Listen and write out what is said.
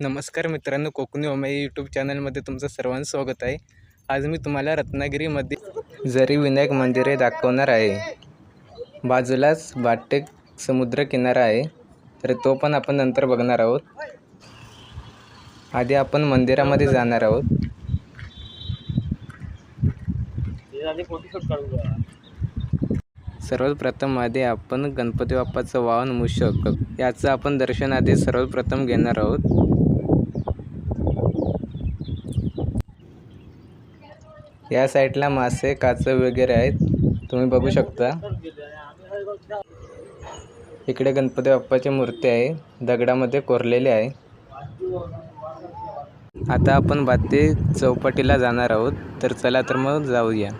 नमस्कार मित्रांनो Konkani oh my YouTube चॅनलमध्ये तुमचं सर्वांचं स्वागत आहे. आज मी तुम्हाला रत्नागिरीमध्ये जरी विनायक मंदिरे दाखवणार आहे बाजूलाच बाटेक समुद्रकिनारा आहे तर तो पण आपण नंतर बघणार आहोत. आधी आपण मंदिरामध्ये जाणार आहोत. सर्वात प्रथम आधी आपण गणपती बाप्पाचं वाहन मूषक याचं आपण दर्शन आधी सर्वप्रथम घेणार आहोत. या साईडला मासे काचं वगैरे आहेत. तुम्ही बघू शकता. इकडे गणपती बाप्पाची मूर्ती आहे. दगडामध्ये कोरलेली आहे. आता आपण बाते चौपाटीला जाणार आहोत. तर चला तर मग जाऊया.